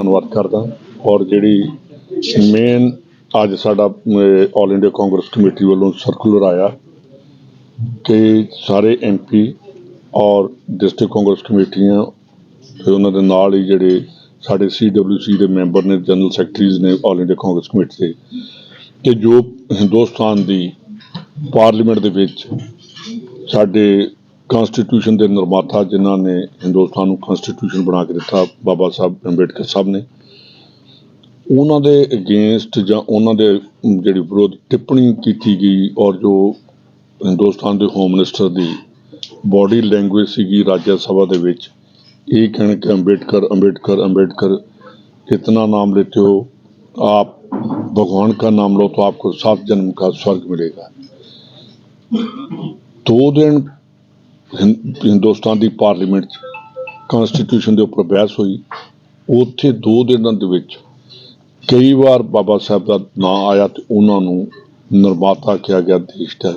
ਧੰਨਵਾਦ ਕਰਦਾ। ਔਰ ਜਿਹੜੀ ਮੇਨ ਅੱਜ ਸਾਡਾ ਆਲ ਇੰਡੀਆ ਕਾਂਗਰਸ ਕਮੇਟੀ ਵੱਲੋਂ ਸਰਕੂਲਰ ਆਇਆ ਕਿ ਸਾਰੇ ਐਮਪੀ ਔਰ ਡਿਸਟ੍ਰਿਕਟ ਕਾਂਗਰਸ ਕਮੇਟੀਆਂ ਤੇ ਉਹਨਾਂ ਦੇ ਨਾਲ ਹੀ ਜਿਹੜੇ ਸਾਡੇ ਸੀਡਬਲਯੂਸੀ ਦੇ ਮੈਂਬਰ ਨੇ ਜਨਰਲ ਸੈਕਟਰੀਜ਼ ਨੇ ਆਲ ਇੰਡੀਆ ਕਾਂਗਰਸ ਕਮੇਟੀ ਦੇ ਕਿ ਜੋ ਹਿੰਦੁਸਤਾਨ ਦੀ ਪਾਰਲੀਮੈਂਟ ਦੇ ਵਿੱਚ ਸਾਡੇ ਕਨਸਟੀਟਿਊਸ਼ਨ ਦੇ ਨਿਰਮਾਤਾ ਜਿਨ੍ਹਾਂ ਨੇ ਹਿੰਦੁਸਤਾਨ ਨੂੰ ਕਨਸਟੀਟਿਊਸ਼ਨ ਬਣਾ ਕੇ ਦਿੱਤਾ, ਬਾਬਾ ਸਾਹਿਬ ਅੰਬੇਡਕਰ ਸਾਹਿਬ ਨੇ। ਉਹਨਾਂ ਦੇ ਅਗੇਂਸਟ ਜਾਂ ਉਹਨਾਂ ਦੇ ਜਿਹੜੀ ਵਿਰੋਧ ਟਿੱਪਣੀ ਕੀਤੀ ਗਈ ਔਰ ਜੋ ਹਿੰਦੁਸਤਾਨ ਦੇ ਹੋਮ ਮਿਨਿਸਟਰ ਦੀ ਬਾਡੀ ਲੈਂਗੁਏਜ ਸੀਗੀ ਰਾਜ ਸਭਾ ਦੇ ਵਿੱਚ, ਇਹ ਕਹਿਣ ਕਿ ਅੰਬੇਡਕਰ ਅੰਬੇਡਕਰ ਅੰਬੇਡਕਰ ਕਿਤਨਾ ਨਾਮ ਲੈਤੇ ਹੋ, ਆਪ ਭਗਵਾਨ का ਨਾਮ ਲਓ ਤਾਂ आपको सात जन्म का स्वर्ग मिलेगा दो दिन ਹਿੰਦੁਸਤਾਨ ਦੀ ਪਾਰਲੀਮੈਂਟ 'ਚ ਕਨਸਟੀਟਿਊਸ਼ਨ ਦੇ ਉੱਪਰ ਬਹਿਸ ਹੋਈ। ਉੱਥੇ ਦੋ ਦਿਨਾਂ ਦੇ ਵਿੱਚ ਕਈ ਵਾਰ ਬਾਬਾ ਸਾਹਿਬ ਦਾ ਨਾਂ ਆਇਆ ਤੇ ਉਹਨਾਂ ਨੂੰ ਨਿਰਮਾਤਾ ਕਿਹਾ ਗਿਆ ਦੇਸ਼ ਦਾ।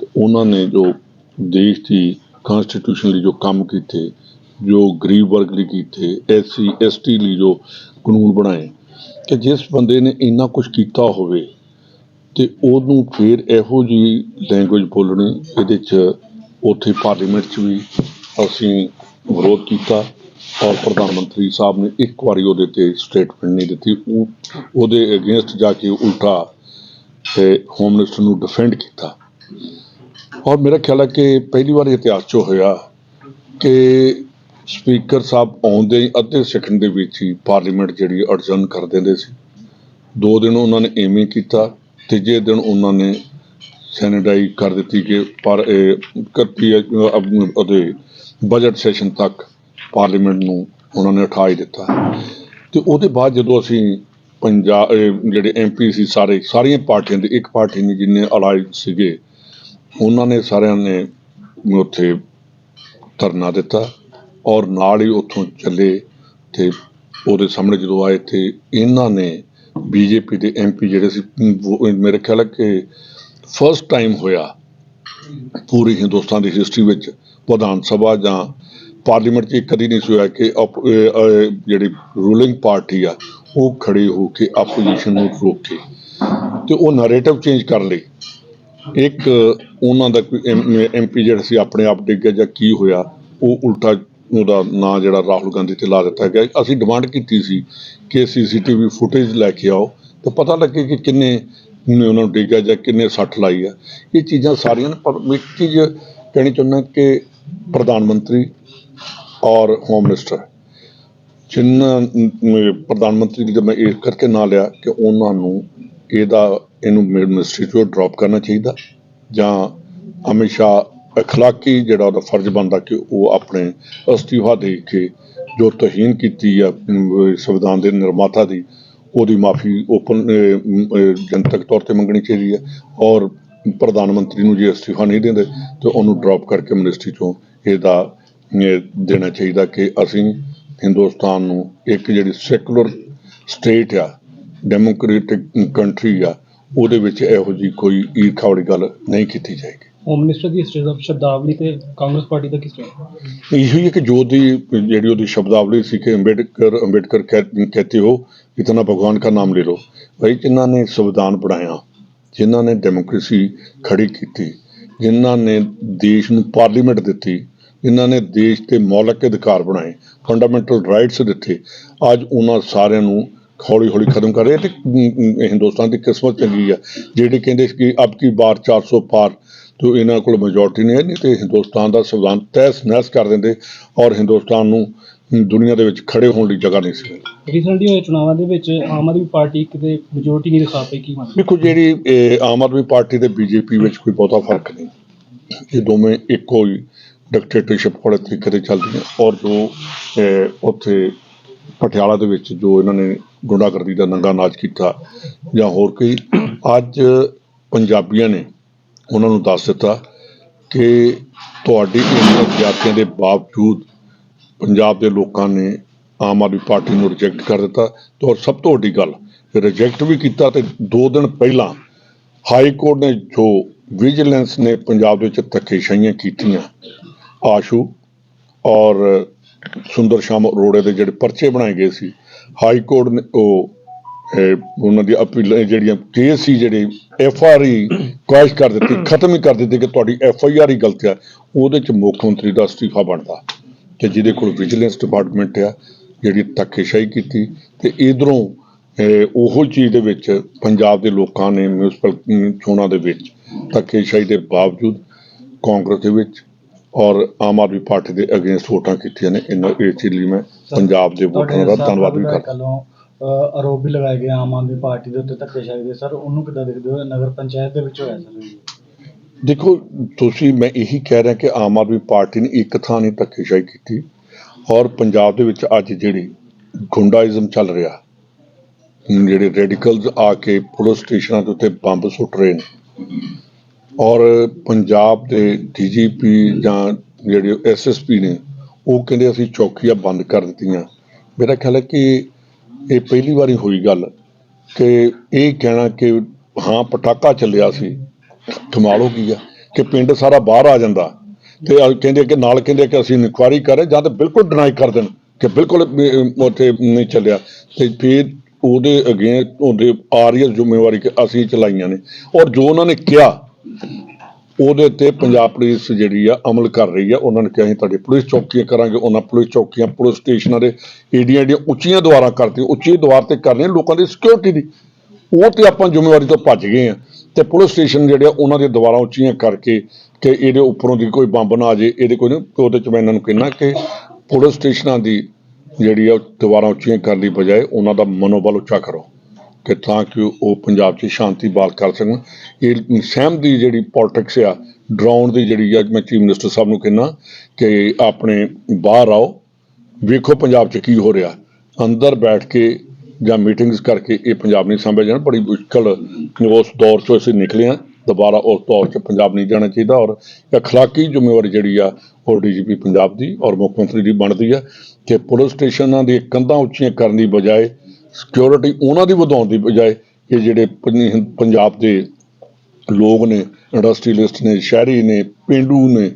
ਤੇ ਉਹਨਾਂ ਨੇ ਜੋ ਦੇਸ਼ ਦੀ ਕਨਸਟੀਟਿਊਸ਼ਨ ਲਈ ਜੋ ਕੰਮ ਕੀਤੇ, ਜੋ ਗਰੀਬ ਵਰਗ ਲਈ ਕੀਤੇ, ਐਸਸੀ, ਐਸਟੀ ਲਈ ਜੋ ਕਾਨੂੰਨ ਬਣਾਏ ਕਿ ਜਿਸ ਬੰਦੇ ਨੇ ਇੰਨਾ ਕੁਝ ਕੀਤਾ ਹੋਵੇ ਤੇ ਉਹਨੂੰ ਫਿਰ ਇਹੋ ਜੀ ਲੈਂਗੁਏਜ ਬੋਲਣੀ, ਇਹਦੇ ਚ ਉੱਥੇ ਪਾਰਲੀਮੈਂਟ ਚ ਵੀ ਅਸੀਂ ਵਿਰੋਧ ਕੀਤਾ। ਔਰ ਪ੍ਰਧਾਨ ਮੰਤਰੀ ਸਾਹਿਬ ਨੇ ਇੱਕ ਵਾਰੀ ਉਹਦੇ ਤੇ ਸਟੇਟਮੈਂਟ ਨਹੀਂ ਦਿੱਤੀ। ਉਹ, ਉਹਦੇ ਅਗੇਂਸਟ ਜਾ ਕੇ ਉਲਟਾ ਤੇ ਹੋਮ ਮਿਨਿਸਟਰ ਨੂੰ ਡਿਫੈਂਡ ਕੀਤਾ। ਔਰ ਮੇਰਾ ਖਿਆਲ ਹੈ ਕਿ ਪਹਿਲੀ ਵਾਰ ਇਤਿਹਾਸ 'ਚ ਹੋਇਆ ਕਿ ਸਪੀਕਰ ਸਾਹਿਬ ਆਉਂਦੇ ਹੀ ਅੱਧੇ ਸੈਕਿੰਡ ਦੇ ਵਿੱਚ ਹੀ ਪਾਰਲੀਮੈਂਟ ਜਿਹੜੀ ਅਡਜਨ ਕਰ ਦਿੰਦੇ ਸੀ। ਦੋ ਦਿਨ ਉਹਨਾਂ ਨੇ ਐਵੇਂ ਕੀਤਾ, ਤੀਜੇ ਦਿਨ ਉਹਨਾਂ ਨੇ ਸੈਨੇਟਾਈਜ਼ ਕਰ ਦਿੱਤੀ ਕਿ ਪਰ 31 ਉਹਦੇ ਬਜਟ ਸੈਸ਼ਨ ਤੱਕ ਪਾਰਲੀਮੈਂਟ ਨੂੰ ਉਹਨਾਂ ਨੇ ਉਠਾ ਹੀ ਦਿੱਤਾ। ਤੇ ਉਹਦੇ ਬਾਅਦ ਜਦੋਂ ਅਸੀਂ ਪੰਜਾਬ, ਇਹ ਜਿਹੜੇ ਐਮਪੀ ਸੀ ਸਾਰੇ, ਸਾਰੀਆਂ ਪਾਰਟੀਆਂ ਦੇ, ਇੱਕ ਪਾਰਟੀ ਨੇ ਜਿੰਨੇ ਅਲਾਈਡ ਸੀਗੇ, ਉਹਨਾਂ ਨੇ ਸਾਰਿਆਂ ਨੇ ਉੱਥੇ ਧਰਨਾ ਦਿੱਤਾ ਔਰ ਨਾਲ ਹੀ ਉੱਥੋਂ ਚੱਲੇ ਤੇ ਉਹਦੇ ਸਾਹਮਣੇ ਜਦੋਂ ਆਏ ਤੇ ਇਹਨਾਂ ਨੇ ਬੀਜੇਪੀ ਦੇ ਐਮਪੀ ਜਿਹੜੇ ਸੀ ਮੇਰੇ ਖਿਆਲ ਹੈ ਕਿ ਫਸਟ ਟਾਈਮ ਹੋਇਆ ਪੂਰੀ ਹਿੰਦੁਸਤਾਨ ਦੀ ਹਿਸਟਰੀ ਵਿੱਚ ਵਿਧਾਨ ਸਭਾ ਜਾਂ ਪਾਰਲੀਮੈਂਟ 'ਚ ਇਹ ਕਦੀ ਨਹੀਂ ਸੀ ਹੋਇਆ ਕਿ ਜਿਹੜੀ ਰੂਲਿੰਗ ਪਾਰਟੀ ਆ, ਉਹ ਖੜੀ ਹੋ ਕੇ ਆਪੋਜੀਸ਼ਨ ਨੂੰ ਰੋਕੇ ਤੇ ਉਹ ਨੈਰੇਟਿਵ ਚੇਂਜ ਕਰ ਲਈ ਇੱਕ ਉਹਨਾਂ ਦਾ ਕੋਈ ਐਮਪੀ ਜਿਹੜਾ ਸੀ ਆਪਣੇ ਆਪ ਡਿੱਗ ਗਿਆ ਜਾਂ ਕੀ ਹੋਇਆ, ਉਹ ਉਲਟਾ ਉਹਦਾ ਨਾਂ ਜਿਹੜਾ ਰਾਹੁਲ ਗਾਂਧੀ ਤੇ ਲਾ ਦਿੱਤਾ ਗਿਆ। ਅਸੀਂ ਡਿਮਾਂਡ ਕੀਤੀ ਸੀ ਕਿ ਸੀਸੀਟੀਵੀ ਫੁਟੇਜ ਲੈ ਕੇ ਆਓ ਤੇ ਪਤਾ ਲੱਗੇ ਕਿ ਕਿੰਨੇ ਨੇ ਉਹਨਾਂ ਨੂੰ ਡਿੱਗਿਆ ਜਾਂ ਕਿੰਨੇ ਸੱਟ ਲਾਈ ਆ। ਇਹ ਚੀਜ਼ਾਂ ਸਾਰੀਆਂ ਨੇ, ਪਰ ਮੈਂ ਇੱਕ ਚੀਜ਼ ਕਹਿਣੀ ਚਾਹੁੰਦਾ ਕਿ ਪ੍ਰਧਾਨ ਮੰਤਰੀ ਔਰ ਹੋਮ ਮਿਨਿਸਟਰ ਜਿਨ੍ਹਾਂ ਪ੍ਰਧਾਨ ਮੰਤਰੀ ਦਾ ਮੈਂ ਇਸ ਕਰਕੇ ਨਾਂ ਲਿਆ ਕਿ ਉਹਨਾਂ ਨੂੰ ਇਹਦਾ, ਇਹਨੂੰ ਮਿਨਿਸਟਰੀ ਤੋਂ ਡ੍ਰੌਪ ਕਰਨਾ ਚਾਹੀਦਾ ਜਾਂ ਹਮੇਸ਼ਾ ਸ਼ਾਹ ਅਖਲਾਕੀ ਜਿਹੜਾ ਉਹਦਾ ਫਰਜ਼ ਬਣਦਾ ਕਿ ਉਹ ਆਪਣੇ ਅਸਤੀਫਾ ਦੇ ਕੇ ਜੋ ਤਹੀਨ ਕੀਤੀ ਆ ਸੰਵਿਧਾਨ ਦੇ ਨਿਰਮਾਤਾ ਦੀ ਉਹਦੀ ਮਾਫੀ ਓਪਨ ਜਨਤਕ ਤੌਰ ਤੇ ਮੰਗਣੀ ਚਾਹੀਦੀ ਹੈ ਔਰ ਪ੍ਰਧਾਨ ਮੰਤਰੀ ਨੂੰ ਜੇ ਅਸਤੀਫਾ ਨਹੀਂ ਦਿੰਦੇ ਤੇ ਉਹਨੂੰ ਡ੍ਰੌਪ ਕਰਕੇ ਮਿਨਿਸਟਰੀ ਤੋਂ ਇਹਦਾ ਇਹ ਦੇਣਾ ਚਾਹੀਦਾ ਕਿ ਅਸੀਂ ਹਿੰਦੁਸਤਾਨ ਨੂੰ ਇੱਕ ਜਿਹੜੀ ਸੈਕੂਲਰ ਸਟੇਟ ਆ ਡੈਮੋਕ੍ਰੈਟਿਕ ਕੰਟਰੀ ਆ ਉਹਦੇ ਵਿੱਚ ਇਹੋ ਜੀ ਕੋਈ ਈਰਖਾ ਵਾਲੀ ਗੱਲ ਨਹੀਂ ਕੀਤੀ ਜਾਏਗੀ। ਹੋਮ ਮਿਨਿਸਟਰ ਦੀ ਸ਼ਬਦ- ਸ਼ਬਦਾਵਲੀ ਤੇ ਕਾਂਗਰਸ ਪਾਰਟੀ ਦਾ ਕਿਸ ਤਰ੍ਹਾਂ ਇਹੋ ਹੀ ਹੈ ਕਿ ਜੋ ਦੀ ਜਿਹੜੀ ਉਹਦੀ ਸ਼ਬਦਾਵਲੀ ਸੀ ਕਿ ਅੰਬੇਡਕਰ ਅੰਬੇਡਕਰ ਕਹਿ- ਕਹਤੇ ਹੋ ਇਤਨਾ ਭਗਵਾਨ का ਨਾਮ ਲੈ ਲਓ। ਭਾਈ, ਜਿਨ੍ਹਾਂ ਨੇ ਸੰਵਿਧਾਨ ਬਣਾਇਆ, ਜਿਨ੍ਹਾਂ ਨੇ ਡੈਮੋਕ੍ਰੇਸੀ ਖੜੀ ਕੀਤੀ, ਜਿਨ੍ਹਾਂ ਨੇ ਦੇਸ਼ ਨੂੰ ਪਾਰਲੀਮੈਂਟ ਦਿੱਤੀ, ਜਿਨ੍ਹਾਂ ਨੇ ਦੇਸ਼ ਦੇ ਮੌਲਿਕ ਅਧਿਕਾਰ ਬਣਾਏ ਫੰਡਾਮੈਂਟਲ ਰਾਈਟਸ ਦਿੱਤੇ, ਅੱਜ ਉਹਨਾਂ ਸਾਰਿਆਂ ਨੂੰ ਹੌਲੀ ਹੌਲੀ ਖਤਮ ਕਰ ਰਹੇ ਤੇ ਹਿੰਦੁਸਤਾਨ ਦੀ ਕਿਸਮਤ ਚੰਗੀ ਆ, ਜਿਹੜੇ ਕਹਿੰਦੇ ਸੀ ਕਿ ਅਬ ਕੀ ਬਾਰ 400 ਪਾਰ, ਤੋ ਇਹਨਾਂ ਕੋਲ ਮੈਜੋਰਟੀ ਨਹੀਂ ਹੈ, ਨਹੀਂ ਤੇ ਹਿੰਦੁਸਤਾਨ ਦਾ ਸੰਵਿਧਾਨ ਤਹਿਸ ਨਹਿਸ ਕਰ ਦਿੰਦੇ ਔਰ ਹਿੰਦੁਸਤਾਨ ਨੂੰ ਦੁਨੀਆ ਦੇ ਵਿੱਚ ਖੜੇ ਹੋਣ ਦੀ ਜਗ੍ਹਾ ਨਹੀਂ ਸੀ। ਰੀਸੈਂਟਲੀ ਹੋਏ ਚੁਣਾਵਾਂ ਦੇ ਵਿੱਚ ਆਮ ਆਦਮੀ ਪਾਰਟੀ ਕਿਤੇ ਮੈਜੋਰਟੀ ਨਹੀਂ ਦਿਖਾ ਪਈ ਕੀ ਮੰਨ ਦੇਖੋ ਜਿਹੜੀ ਇਹ, ਆਮ ਆਦਮੀ ਪਾਰਟੀ ਤੇ ਬੀਜੇਪੀ ਵਿੱਚ ਕੋਈ ਬਹੁਤਾ ਫ਼ਰਕ ਨਹੀਂ। ਇਹ ਦੋਵੇਂ ਇੱਕੋ ਹੀ ਡਿਕਟੇਟਰਸ਼ਿਪ ਵਾਲੇ ਤਰੀਕੇ ਤੇ ਚੱਲਦੀਆਂ ਔਰ ਜੋ ਉੱਥੇ ਪਟਿਆਲਾ ਦੇ ਵਿੱਚ ਜੋ ਇਹਨਾਂ ਨੇ ਗੁੰਡਾਗਰਦੀ ਦਾ ਨੰਗਾ ਨਾਚ ਕੀਤਾ ਜਾਂ ਹੋਰ ਕੋਈ ਅੱਜ ਪੰਜਾਬੀਆਂ ਨੇ ਉਹਨਾਂ ਨੂੰ ਦੱਸ ਦਿੱਤਾ ਕਿ ਤੁਹਾਡੀ ਜ਼ਿਆਦਤੀਆਂ ਦੇ ਬਾਵਜੂਦ ਪੰਜਾਬ ਦੇ ਲੋਕਾਂ ਨੇ ਆਮ ਆਦਮੀ ਪਾਰਟੀ ਨੂੰ ਰਿਜੈਕਟ ਕਰ ਦਿੱਤਾ ਤੇ ਔਰ ਸਭ ਤੋਂ ਵੱਡੀ ਗੱਲ ਰਿਜੈਕਟ ਵੀ ਕੀਤਾ ਤੇ 2 ਦਿਨ ਪਹਿਲਾਂ ਹਾਈ ਕੋਰਟ ਨੇ ਜੋ ਵਿਜੀਲੈਂਸ ਨੇ ਪੰਜਾਬ ਦੇ ਵਿੱਚ ਧੱਕੇਸ਼ਾਹੀਆਂ ਕੀਤੀਆਂ, ਆਸ਼ੂ ਔਰ ਸੁੰਦਰ ਸ਼ਾਮ ਅਰੋੜੇ ਦੇ ਜਿਹੜੇ ਪਰਚੇ ਬਣਾਏ ਗਏ ਸੀ ਹਾਈ ਕੋਰਟ ਨੇ ਉਹ ਉਹਨਾਂ ਦੀ ਅਪੀਲ ਜਿਹੜੀਆਂ ਕੇਸ ਸੀ ਜਿਹੜੇ ਐਫ ਆਰ ਆਈ ਕੁਐਸ਼ ਕਰ ਦਿੱਤੀ, ਖਤਮ ਹੀ ਕਰ ਦਿੱਤੀ ਕਿ ਤੁਹਾਡੀ ਐਫ ਆਈ ਆਰ ਹੀ ਗਲਤ ਹੈ, ਉਹਦੇ ਚ ਮੁੱਖ ਮੰਤਰੀ ਦਾ ਅਸਤੀਫਾ ਬਣਦਾ। ਕਿ ਜਿਹਦੇ ਕੋਲ ਵਿਜੀਲੈਂਸ ਡਿਪਾਰਟਮੈਂਟ ਆ ਜਿਹੜੀ ਧੱਕੇਸ਼ਾਹੀ ਕੀਤੀ ਤੇ ਇਧਰੋਂ ਉਹੋ ਚੀਜ਼ ਦੇ ਵਿੱਚ ਪੰਜਾਬ ਦੇ ਲੋਕਾਂ ਨੇ ਮਿਊਨਿਸਪਲ ਚੋਣਾਂ ਦੇ ਵਿੱਚ ਧੱਕੇਸ਼ਾਹੀ ਦੇ ਬਾਵਜੂਦ ਕਾਂਗਰਸ ਦੇ ਵਿੱਚ ਔਰ ਆਮ ਆਦਮੀ ਪਾਰਟੀ ਦੇ ਅਗੇਂਸਟ ਵੋਟਾਂ ਕੀਤੀਆਂ ਨੇ। ਇਹਨਾਂ ਇਸ ਚੀਜ਼ ਲਈ ਮੈਂ ਪੰਜਾਬ ਦੇ ਵੋਟਰਾਂ ਦਾ ਧੰਨਵਾਦ ਵੀ ਕਰਦਾ। ਆਰੋਪ ਵੀ ਲਗਾਏ ਗਏ ਆਮ ਆਦਮੀ ਪਾਰਟੀ ਦੇ ਉੱਤੇ ਧੱਕੇਸ਼ਾਹੀ ਦੇ। ਸਰ ਉਹਨੂੰ ਕਿੱਦਾਂ ਦੇਖਦੇ ਹੋ? ਨਗਰ ਪੰਚਾਇਤ ਦੇ ਵਿੱਚ ਹੋਇਆ ਸਰ? ਦੇਖੋ, ਤੁਸੀਂ, ਮੈਂ ਇਹੀ ਕਹਿ ਰਿਹਾ ਕਿ ਆਮ ਆਦਮੀ ਪਾਰਟੀ ਨੇ ਇੱਕ ਥਾਂ ਨਹੀਂ ਧੱਕੇਸ਼ਾਹੀ ਕੀਤੀ ਔਰ ਪੰਜਾਬ ਦੇ ਵਿੱਚ ਅੱਜ ਜਿਹੜੀ ਗੁੰਡਾਇਜ਼ਮ ਚੱਲ ਰਿਹਾ ਜਿਹੜੇ ਰੈਡੀਕਲਸ ਆ ਕੇ ਪੁਲਿਸ ਸਟੇਸ਼ਨਾਂ ਦੇ ਉੱਤੇ ਬੰਬ ਸੁੱਟ ਰਹੇ ਨੇ ਔਰ ਪੰਜਾਬ ਦੇ ਡੀਜੀਪੀ ਜਾਂ ਜਿਹੜੇ ਐਸਐਸਪੀ ਨੇ, ਉਹ ਕਹਿੰਦੇ ਅਸੀਂ ਚੌਕੀਆਂ ਬੰਦ ਕਰ ਦਿੱਤੀਆਂ। ਮੇਰਾ ਖਿਆਲ ਹੈ ਕਿ ਇਹ ਪਹਿਲੀ ਵਾਰੀ ਹੋਈ ਗੱਲ ਕਿ ਇਹ ਕਹਿਣਾ ਕਿ ਹਾਂ, ਪਟਾਕਾ ਚੱਲਿਆ ਸੀ ਕਮਾਲ ਹੋ ਗਈ ਆ ਕਿ ਪਿੰਡ ਸਾਰਾ ਬਾਹਰ ਆ ਜਾਂਦਾ। ਤੇ ਕਹਿੰਦੇ ਕਿ ਨਾਲ ਕਹਿੰਦੇ ਕਿ ਅਸੀਂ ਇਨਕੁਆਰੀ ਕਰੇ ਜਾਂ ਤਾਂ ਬਿਲਕੁਲ ਡਿਨਾਈ ਕਰ ਦੇਣ ਕਿ ਬਿਲਕੁਲ ਉੱਥੇ ਨਹੀਂ ਚੱਲਿਆ। ਤੇ ਫਿਰ ਉਹਦੇ ਅਗੇ ਉਹਦੇ ਆ ਰਹੀ ਹੈ ਜ਼ਿੰਮੇਵਾਰੀ ਕਿ ਅਸੀਂ ਚਲਾਈਆਂ ਨੇ। ਔਰ ਜੋ ਉਹਨਾਂ ਨੇ ਕਿਹਾ, ਉਹਦੇ ਤੇ ਪੰਜਾਬ ਪੁਲਿਸ ਜਿਹੜੀ ਆ ਅਮਲ ਕਰ ਰਹੀ ਆ। ਉਹਨਾਂ ਨੇ ਕਿਹਾ, ਅਸੀਂ ਤੁਹਾਡੀ ਪੁਲਿਸ ਚੌਕੀਆਂ ਕਰਾਂਗੇ। ਉਹਨਾਂ ਪੁਲਿਸ ਚੌਕੀਆਂ, ਪੁਲਿਸ ਸਟੇਸ਼ਨਾਂ ਦੇ ਏਡੀਆਂ ਏਡੀਆਂ ਉੱਚੀਆਂ ਦੁਆਰਾਂ ਕਰਤੀਆਂ। ਉੱਚੀ ਦੁਆਰ ਤੇ ਕਰਨੀਆਂ ਲੋਕਾਂ ਦੀ ਸਿਕਿਉਰਿਟੀ ਦੀ। ਉਹ ਤੇ ਆਪਾਂ ਜ਼ਿੰਮੇਵਾਰੀ ਤੋਂ ਭੱਜ ਗਏ ਆ। ਤੇ ਪੁਲਿਸ ਸਟੇਸ਼ਨ ਜਿਹੜੇ ਆ, ਉਹਨਾਂ ਦੀ ਦੀਵਾਰਾਂ ਉੱਚੀਆਂ ਕਰਕੇ ਕਿ ਇਹਦੇ ਉੱਪਰੋਂ ਦੀ ਕੋਈ ਬੰਬ ਨਾ ਆ ਜੇ ਇਹਦੇ ਕੋਈ ਨਹੀਂ ਉਹਦੇ ਚ ਮੈਂ ਇਹਨਾਂ ਨੂੰ ਕਹਿਣਾ ਕਿ ਪੁਲਿਸ ਸਟੇਸ਼ਨਾਂ ਦੀ ਜਿਹੜੀ ਆ ਦੀਵਾਰਾਂ ਉੱਚੀਆਂ ਕਰਨ ਦੀ ਬਜਾਏ ਉਹਨਾਂ ਦਾ ਮਨੋਬਲ ਉੱਚਾ ਕਰੋ, ਕਿ ਤਾਂ ਕਿ ਉਹ ਪੰਜਾਬ 'ਚ ਸ਼ਾਂਤੀ ਬਹਾਲ ਕਰ ਸਕਣ। ਇਹ ਸਹਿਮ ਦੀ ਜਿਹੜੀ ਪੋਲਿਟਿਕਸ ਆ, ਡਰਾਉਣ ਦੀ ਜਿਹੜੀ ਆ, ਮੈਂ ਚੀਫ ਮਿਨਿਸਟਰ ਸਾਹਿਬ ਨੂੰ ਕਹਿਣਾ ਕਿ ਆਪਣੇ ਬਾਹਰ ਆਓ, ਵੇਖੋ ਪੰਜਾਬ 'ਚ ਕੀ ਹੋ ਰਿਹਾ। ਅੰਦਰ ਬੈਠ ਕੇ ਜਾਂ ਮੀਟਿੰਗਸ ਕਰਕੇ ਇਹ ਪੰਜਾਬ ਨਹੀਂ ਸੰਭਿਆ ਜਾਣਾ। ਬੜੀ ਮੁਸ਼ਕਲ ਉਸ ਦੌਰ 'ਚੋਂ ਅਸੀਂ ਨਿਕਲੇ ਹਾਂ। ਦੁਬਾਰਾ ਉਸ ਦੌਰ 'ਚ ਪੰਜਾਬ ਨਹੀਂ ਜਾਣਾ ਚਾਹੀਦਾ ਔਰ ਅਖਲਾਕੀ ਜ਼ਿੰਮੇਵਾਰੀ ਜਿਹੜੀ ਆ, ਉਹ ਡੀਜੀਪੀ ਪੰਜਾਬ ਦੀ ਔਰ ਮੁੱਖ ਮੰਤਰੀ ਦੀ ਬਣਦੀ ਆ ਕਿ ਪੁਲਿਸ ਸਟੇਸ਼ਨਾਂ ਦੀ ਕੰਧਾਂ ਉੱਚੀਆਂ ਕਰਨ ਦੀ ਬਜਾਏ ਸਿਕਿਉਰਿਟੀ ਉਹਨਾਂ ਦੀ ਵਧਾਉਣ ਦੀ ਬਜਾਏ ਇਹ ਜਿਹੜੇ ਪੰਜਾਬ ਦੇ ਲੋਕ ਨੇ ਇੰਡਸਟਰੀਲਿਸਟ ਨੇ ਸ਼ਹਿਰੀ ਨੇ ਪਿੰਡੂ ਨੇ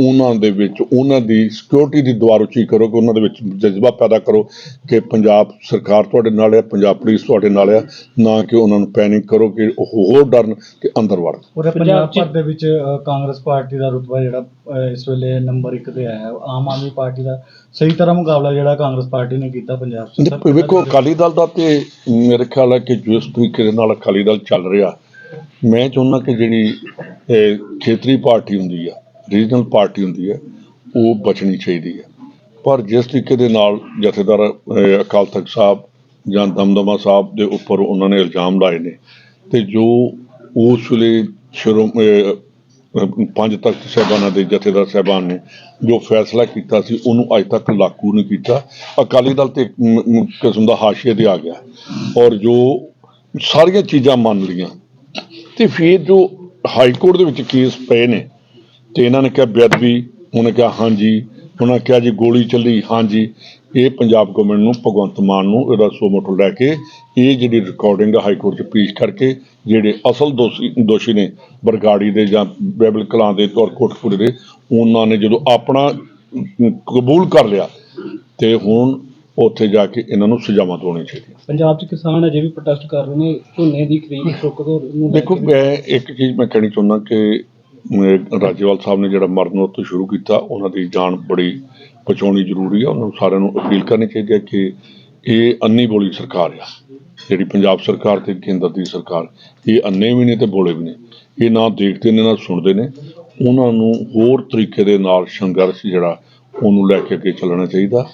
ਉਹਨਾਂ ਦੇ ਵਿੱਚ ਉਹਨਾਂ ਦੀ ਸਿਕਿਉਰਿਟੀ ਦੀ ਦੁਆਰ ਉੱਚੀ ਕਰੋ ਕਿ ਉਹਨਾਂ ਦੇ ਵਿੱਚ ਜਜ਼ਬਾ ਪੈਦਾ ਕਰੋ ਕਿ ਪੰਜਾਬ ਸਰਕਾਰ ਤੁਹਾਡੇ ਨਾਲ ਹੈ ਪੰਜਾਬ ਪੁਲਿਸ ਤੁਹਾਡੇ ਨਾਲ ਹੈ ਨਾ ਕਿ ਉਹਨਾਂ ਨੂੰ ਪੈਨਿਕ ਕਰੋ ਕਿ ਉਹ ਹੋਰ ਡਰਨ ਕਿ ਅੰਦਰ ਵੜਨ ਪੂਰੇ ਪੰਜਾਬ ਪੰਜਾਬ ਭਰ ਦੇ ਵਿੱਚ ਕਾਂਗਰਸ ਪਾਰਟੀ ਦਾ ਰੁਤਬਾ ਜਿਹੜਾ ਇਸ ਵੇਲੇ ਨੰਬਰ 1 ਤੇ ਆਇਆ ਹੈ। ਆਮ ਆਦਮੀ ਪਾਰਟੀ ਦਾ ਸਹੀ ਤਰ੍ਹਾਂ ਮੁਕਾਬਲਾ ਜਿਹੜਾ ਕਾਂਗਰਸ ਪਾਰਟੀ ਨੇ ਕੀਤਾ ਪੰਜਾਬ 'ਚ ਵੇਖੋ ਅਕਾਲੀ ਦਲ ਦਾ ਤੇ ਮੇਰੇ ਖਿਆਲ ਹੈ ਕਿ ਜਿਸ ਤਰੀਕੇ ਦੇ ਨਾਲ ਅਕਾਲੀ ਦਲ ਚੱਲ ਰਿਹਾ ਮੈਂ ਚਾਹੁੰਦਾ ਕਿ ਜਿਹੜੀ ਖੇਤਰੀ ਪਾਰਟੀ ਹੁੰਦੀ ਆ ਰੀਜਨਲ ਪਾਰਟੀ ਹੁੰਦੀ ਹੈ ਉਹ ਬਚਣੀ ਚਾਹੀਦੀ ਹੈ ਪਰ ਜਿਸ ਤਰੀਕੇ ਦੇ ਨਾਲ ਜਥੇਦਾਰ ਅਕਾਲ ਤਖਤ ਸਾਹਿਬ ਜਾਂ ਦਮਦਮਾ ਸਾਹਿਬ ਦੇ ਉੱਪਰ ਉਹਨਾਂ ਨੇ ਇਲਜ਼ਾਮ ਲਾਏ ਨੇ ਤੇ ਜੋ ਉਸ ਵੇਲੇ ਸ਼ੁਰੂ ਪੰਜ ਤਖਤ ਸਾਹਿਬਾਨਾਂ ਦੇ ਜਥੇਦਾਰ ਸਾਹਿਬਾਨ ਨੇ ਜੋ ਫੈਸਲਾ ਕੀਤਾ ਸੀ, ਉਹਨੂੰ ਅੱਜ ਤੱਕ ਲਾਗੂ ਨਹੀਂ ਕੀਤਾ। ਅਕਾਲੀ ਦਲ ਤੇ ਕਿਸਮ ਦਾ ਹਾਸ਼ੀਏ ਤੇ ਆ ਗਿਆ। ਔਰ ਜੋ ਸਾਰੀਆਂ ਚੀਜ਼ਾਂ ਮੰਨ ਲਈਆਂ ਤੇ ਫਿਰ ਜੋ ਹਾਈ ਕੋਰਟ ਦੇ ਵਿੱਚ ਕੇਸ ਪਏ ਨੇ, ਤੇ ਇਹਨਾਂ ਨੇ ਕਿਹਾ ਬੇਅਦਬੀ, ਉਹਨੇ ਕਿਹਾ ਹਾਂਜੀ, ਉਹਨਾਂ ਕਿਹਾ ਜੀ ਗੋਲੀ ਚੱਲੀ, ਹਾਂਜੀ, ਇਹ ਪੰਜਾਬ ਗਵਰਨਮੈਂਟ ਨੂੰ, ਭਗਵੰਤ ਮਾਨ ਨੂੰ ਇਹਦਾ ਸੋ ਮੋਟੋ ਲੈ ਕੇ, ਇਹ ਜਿਹੜੀ ਰਿਕਾਰਡਿੰਗ ਹਾਈ ਕੋਰਟ 'ਚ ਪੇਸ਼ ਕਰਕੇ, ਜਿਹੜੇ ਅਸਲ ਦੋਸ਼ੀ ਦੋਸ਼ੀ ਨੇ ਬਰਗਾੜੀ ਦੇ ਜਾਂ ਬੈਬਲ ਕਲਾਂ ਦੇ ਤੌਰ ਕੋਟਪੁਰੇ ਦੇ, ਉਹਨਾਂ ਨੇ ਜਦੋਂ ਆਪਣਾ ਕਬੂਲ ਕਰ ਲਿਆ, ਤੇ ਹੁਣ ਉੱਥੇ ਜਾ ਕੇ ਇਹਨਾਂ ਨੂੰ ਸਜ਼ਾਵਾਂ ਦਿਵਾਉਣੀਆਂ ਚਾਹੀਦੀਆਂ। ਪੰਜਾਬ 'ਚ ਕਿਸਾਨ ਅਜੇ ਵੀ ਪ੍ਰੋਟੈਸਟ ਕਰ ਰਹੇ ਨੇ ਝੋਨੇ ਦੀ ਖਰੀਦ ਰੁਕ ਦੋ ਨੂੰ ਦੇਖੋ ਮੈਂ ਇੱਕ ਚੀਜ਼ ਮੈਂ ਕਹਿਣੀ ਚਾਹੁੰਦਾ ਕਿ ਅਮ, ਰਾਜੇਵਾਲ ਸਾਹਿਬ ਨੇ ਜਿਹੜਾ ਮਰਨ ਤੋਂ ਸ਼ੁਰੂ ਕੀਤਾ ਉਹਨਾਂ ਦੀ ਜਾਨ ਬੜੀ ਬਚਾਉਣੀ ਜ਼ਰੂਰੀ ਆ। ਉਹਨਾਂ ਨੂੰ ਸਾਰਿਆਂ ਨੂੰ ਅਪੀਲ ਕਰਨੀ ਚਾਹੀਦੀ ਹੈ ਕਿ ਇਹ ਅੰਨੀ ਬੋਲੀ ਸਰਕਾਰ ਆ। ਜਿਹੜੀ ਪੰਜਾਬ ਸਰਕਾਰ ਤੇ ਕੇਂਦਰ ਦੀ ਸਰਕਾਰ ਇਹ ਅੰਨੇ ਵੀ ਨੇ ਤੇ ਬੋਲੇ ਵੀ ਨੇ। ਇਹ ਨਾ ਦੇਖਦੇ ਨੇ ਨਾ ਸੁਣਦੇ ਨੇ। ਉਹਨਾਂ ਨੂੰ ਹੋਰ ਤਰੀਕੇ ਦੇ ਨਾਲ ਸੰਘਰਸ਼ ਜਿਹੜਾ ਉਹਨੂੰ ਲੈ ਕੇ ਅੱਗੇ ਚੱਲਣਾ ਚਾਹੀਦਾ।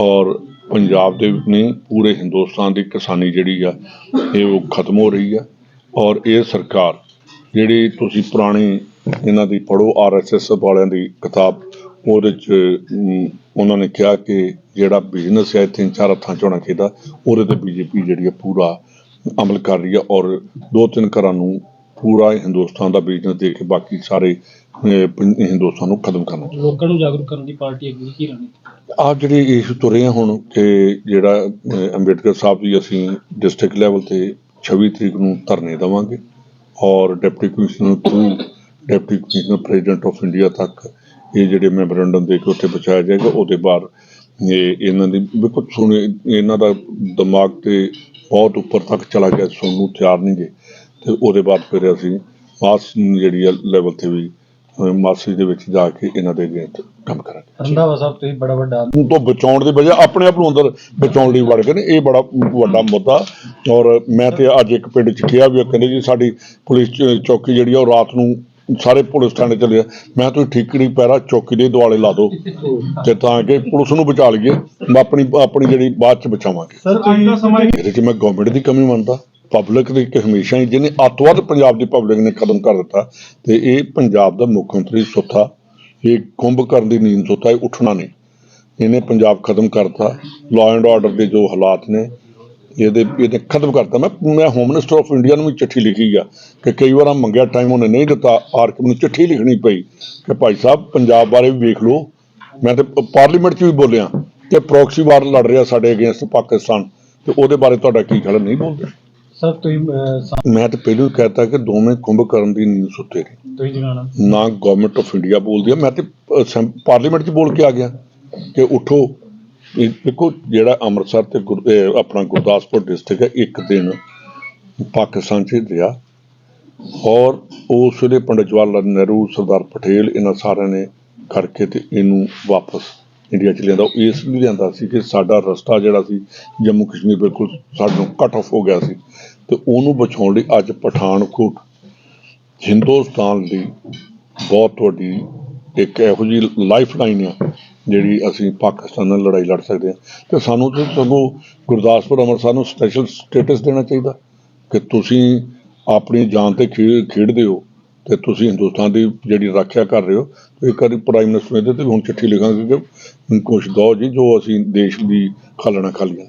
ਔਰ ਪੰਜਾਬ ਦੇ ਨਹੀਂ, ਪੂਰੇ ਹਿੰਦੁਸਤਾਨ ਦੀ ਕਿਸਾਨੀ ਜਿਹੜੀ ਆ, ਇਹ ਉਹ ਖਤਮ ਹੋ ਰਹੀ ਆ। ਔਰ ਇਹ ਸਰਕਾਰ ਜਿਹੜੀ ਤੁਸੀਂ ਪੁਰਾਣੀ ਇਹਨਾਂ ਦੀ ਪੜੋ ਆਰਐਸਐਸ ਵਾਲਿਆਂ ਦੀ ਕਿਤਾਬ, ਉਹਦੇ ਚ ਉਹਨਾਂ ਨੇ ਕਿਹਾ ਕਿ ਜਿਹੜਾ ਬਿਜ਼ਨਸ ਹੈ ਤਿੰਨ ਚਾਰ ਹੱਥਾਂ ਚ ਹੋਣਾ ਚਾਹੀਦਾ, ਉਹਦੇ ਤੇ ਬੀਜੇਪੀ ਜਿਹੜੀ ਆ, ਪੂਰਾ ਅਮਲ ਕਰ ਰਹੀ ਹੈ ਔਰ ਦੋ ਤਿੰਨ ਘਰਾਂ ਨੂੰ ਪੂਰਾ ਹਿੰਦੁਸਤਾਨ ਦਾ ਬਿਜ਼ਨਸ ਦੇ ਕੇ ਬਾਕੀ ਸਾਰੇ ਪੰ- ਹਿੰਦੁਸਤਾਨ ਨੂੰ ਖਤਮ ਕਰਨਾ ਲੋਕਾਂ ਨੂੰ ਜਾਗਰੂਕ ਕਰਨ ਦੀ ਪਾਰਟੀ ਅੱਗੇ ਕੀ ਰਣਨੀਤੀ ਆ ਜਿਹੜੇ ਇਸ ਤੁਰੇ ਆ ਹੁਣ ਕਿ ਜਿਹੜਾ ਅਹ, ਅੰਬੇਡਕਰ ਸਾਹਿਬ ਦੀ ਅਸੀਂ ਡਿਸਟ੍ਰਿਕਟ ਲੈਵਲ ਤੇ 26 ਤਰੀਕ ਨੂੰ ਧਰਨੇ ਦੇਵਾਂਗੇ ਔਰ deputy commissioner through deputy commissioner president of India ਤੱਕ ਇਹ ਜਿਹੜੇ ਮੈਮੋਰੰਡਮ ਦੇ ਕੇ ਉੱਥੇ ਪਹੁੰਚਾਇਆ ਜਾਏਗਾ ਉਹਦੇ ਬਾਅਦ ਇਹ ਇਹਨਾਂ ਦੀ ਬਿਲਕੁਲ ਸੁਣੇ ਇਹਨਾਂ ਦਾ ਦਿਮਾਗ ਤੇ ਬਹੁਤ ਉੱਪਰ ਤੱਕ ਚਲਾ ਗਿਆ ਸੁਣਨ ਨੂੰ ਤਿਆਰ ਨਹੀਂ ਗਏ। ਤੇ ਉਹਦੇ ਬਾਅਦ ਫਿਰ ਅਸੀਂ ਮਾਸ ਜਿਹੜੀ ਲੈਵਲ ਤੇ ਵੀ ਮਾਸੀ ਦੇ ਵਿੱਚ ਜਾ ਕੇ ਇਹਨਾਂ ਦੇ ਅਗੇਂਸਟ ਕੰਮ ਕਰਾਂਗੇ। ਰੰਧਾਵਾ ਸਾਹਿਬ ਤੁਸੀਂ ਬੜਾ ਵੱਡਾ। ਨੂੰ ਤੋਂ ਬਚਾਉਣ ਦੀ ਵਜ੍ਹਾ ਆਪਣੇ ਆਪ ਨੂੰ ਅੰਦਰ ਬਚਾਉਣ ਲਈ ਵੜ ਗਏ ਨੇ ਇਹ ਬੜਾ ਵੱਡਾ ਮੁੱਦਾ। ਔਰ ਮੈਂ ਤੇ ਅੱਜ ਇੱਕ ਪਿੰਡ ਚ ਕਿਹਾ ਵੀ ਉਹ ਕਹਿੰਦੇ ਜੀ ਸਾਡੀ ਪੁਲਿਸ ਚ- ਚੌਕੀ ਜਿਹੜੀ ਆ ਉਹ ਰਾਤ ਨੂੰ ਸਾਰੇ ਪੁਲਿਸ ਥਾਣੇ ਚਲੇ ਆ। ਮੈਂ ਤੁਸੀਂ ਠੀਕਰੀ ਪੈਰਾ ਚੌਕੀ ਦੇ ਦੁਆਲੇ ਲਾ ਦਿਓ। ਤੇ ਤਾਂ ਕਿ ਪੁਲਿਸ ਨੂੰ ਬਚਾ ਲਈਏ ਮੈਂ ਆਪਣੀ ਆਪਣੀ ਜਿਹੜੀ ਬਾਅਦ ਚ ਬਚਾਵਾਂਗੇ। ਸਰ ਤੁਸੀਂ ਇਹਦੇ ਚ ਮੈਂ ਗਵਰਨਮੈਂਟ ਦੀ ਕਮੀ ਮੰਨਦਾ। ਪਬਲਿਕ ਦੀ ਇੱਕ ਹਮੇਸ਼ਾ ਹੀ, ਜਿਹਨੇ ਅੱਤਵਾਦ ਪੰਜਾਬ ਦੀ ਪਬਲਿਕ ਨੇ ਖਤਮ ਕਰ ਦਿੱਤਾ, ਤੇ ਇਹ ਪੰਜਾਬ ਦਾ ਮੁੱਖ ਮੰਤਰੀ ਸੁੱਤਾ। ਇਹ ਕੁੰਭ ਕਰਨ ਦੀ ਨੀਂਦ ਸੁੱਤਾ, ਇਹ ਉੱਠਣਾ ਨਹੀਂ। ਇਹਨੇ ਪੰਜਾਬ ਖਤਮ ਕਰਤਾ। ਲਾਅ ਐਂਡ ਆਰਡਰ ਦੇ ਜੋ ਹਾਲਾਤ ਨੇ, ਇਹਦੇ, ਇਹਨੇ ਖਤਮ ਕਰਤਾ। ਮੈਂ ਮੈਂ ਹੋਮ ਮਿਨਿਸਟਰ ਆਫ ਇੰਡੀਆ ਨੂੰ ਵੀ ਚਿੱਠੀ ਲਿਖੀ ਆ ਕਿ ਕਈ ਵਾਰ ਮੰਗਿਆ ਟਾਈਮ ਉਹਨੇ ਨਹੀਂ ਦਿੱਤਾ। ਆਰ ਕੇ ਮੈਨੂੰ ਚਿੱਠੀ ਲਿਖਣੀ ਪਈ ਕਿ ਭਾਈ ਸਾਹਿਬ, ਪੰਜਾਬ ਬਾਰੇ ਵੀ ਵੇਖ ਲਓ। ਮੈਂ ਤੇ ਪਾਰਲੀਮੈਂਟ 'ਚ ਵੀ ਬੋਲਿਆ ਕਿ ਪ੍ਰੋਕਸੀ ਵਾਰ ਲੜ ਰਿਹਾ ਸਾਡੇ ਅਗੇਂਸਟ ਪਾਕਿਸਤਾਨ। ਤੇ ਉਹਦੇ ਬਾਰੇ ਤੁਹਾਡਾ ਕੀ ਖਿਆਲ ਨਹੀਂ ਬੋਲਦੇ। ਸਰ ਤੁਸੀਂ ਅਹ, ਸਾ- ਮੈਂ ਤਾਂ ਪਹਿਲਾਂ ਹੀ ਕਹਿਤਾ ਕਿ ਦੋਵੇਂ ਕੁੰਭ ਕਰਨ ਦੀ ਨੀਂਦ ਸੁੱਤੇ ਨੇ। ਤੁਸੀਂ ਜਗਾਣਾ ਨਾ ਗਵਰਨਮੈਂਟ ਆਫ ਇੰਡੀਆ ਬੋਲਦੀ ਆ ਮੈਂ ਤੇ ਪਾਰਲੀਮੈਂਟ 'ਚ ਬੋਲ ਕੇ ਆ ਗਿਆ ਕਿ ਉਠੋ। ਦੇਖੋ ਜਿਹੜਾ ਅੰਮ੍ਰਿਤਸਰ ਤੇ ਗੁਰ- ਇਹ ਆਪਣਾ ਗੁਰਦਾਸਪੁਰ ਡਿਸਟ੍ਰਿਕਟ ਹੈ ਇੱਕ ਦਿਨ ਪਾਕਿਸਤਾਨ 'ਚ ਰਿਹਾ। ਔਰ ਉਸ ਵੇਲੇ ਪੰਡਿਤ ਜਵਾਹਰ ਲਾਲ ਨਹਿਰੂ ਸਰਦਾਰ ਪਟੇਲ ਇਹਨਾਂ ਸਾਰਿਆਂ ਨੇ ਕਰਕੇ ਤੇ ਇਹਨੂੰ ਵਾਪਸ ਇੰਡੀਆ ਚ ਲਿਆਂਦਾ। ਉਹ ਇਸ ਲਈ ਲਿਆਂਦਾ ਸੀ ਕਿ ਸਾਡਾ ਰਸਤਾ ਜਿਹੜਾ ਸੀ ਜੰਮੂ ਕਸ਼ਮੀਰ ਬਿਲਕੁਲ ਸਾਨੂੰ ਕੱਟ ਆਫ ਹੋ ਗਿਆ ਸੀ। ਤੇ ਉਹਨੂੰ ਬਚਾਉਣ ਲਈ ਅੱਜ ਪਠਾਨਕੋਟ, ਹਿੰਦੁਸਤਾਨ ਲਈ ਬਹੁਤ ਵੱਡੀ ਇੱਕ ਇਹੋ ਜਿਹੀ ਲਾਈਫਲਾਈਨ ਆ, ਜਿਹੜੀ ਅਸੀਂ ਪਾਕਿਸਤਾਨ ਨਾਲ ਲੜਾਈ ਲੜ ਸਕਦੇ ਹਾਂ। ਤੇ ਸਾਨੂੰ ਤੇ ਸਗੋਂ ਗੁਰਦਾਸਪੁਰ, ਅੰਮ੍ਰਿਤਸਰ ਨੂੰ ਸਪੈਸ਼ਲ ਸਟੇਟਸ ਦੇਣਾ ਚਾਹੀਦਾ ਕਿ ਤੁਸੀਂ ਆਪਣੀ ਜਾਨ ਤੇ ਖੇ- ਖੇਡਦੇ ਹੋ ਤੇ ਤੁਸੀਂ ਹਿੰਦੁਸਤਾਨ ਦੀ ਜਿਹੜੀ ਰੱਖਿਆ ਕਰ ਰਹੇ ਹੋ। ਤੇ ਇੱਕ ਵਾਰੀ ਪ੍ਰਾਈਮ ਮਿਨਿਸਟਰ ਨੇ ਤੇ ਹੁਣ ਚਿੱਠੀ ਲਿਖਾਂਗੇ ਕਿ ਕੁਛ ਦੋ ਜੀ ਜੋ ਅਸੀਂ ਦੇਸ਼ ਦੀ ਖਾਲਣਾ ਖਾਲੀਆਂ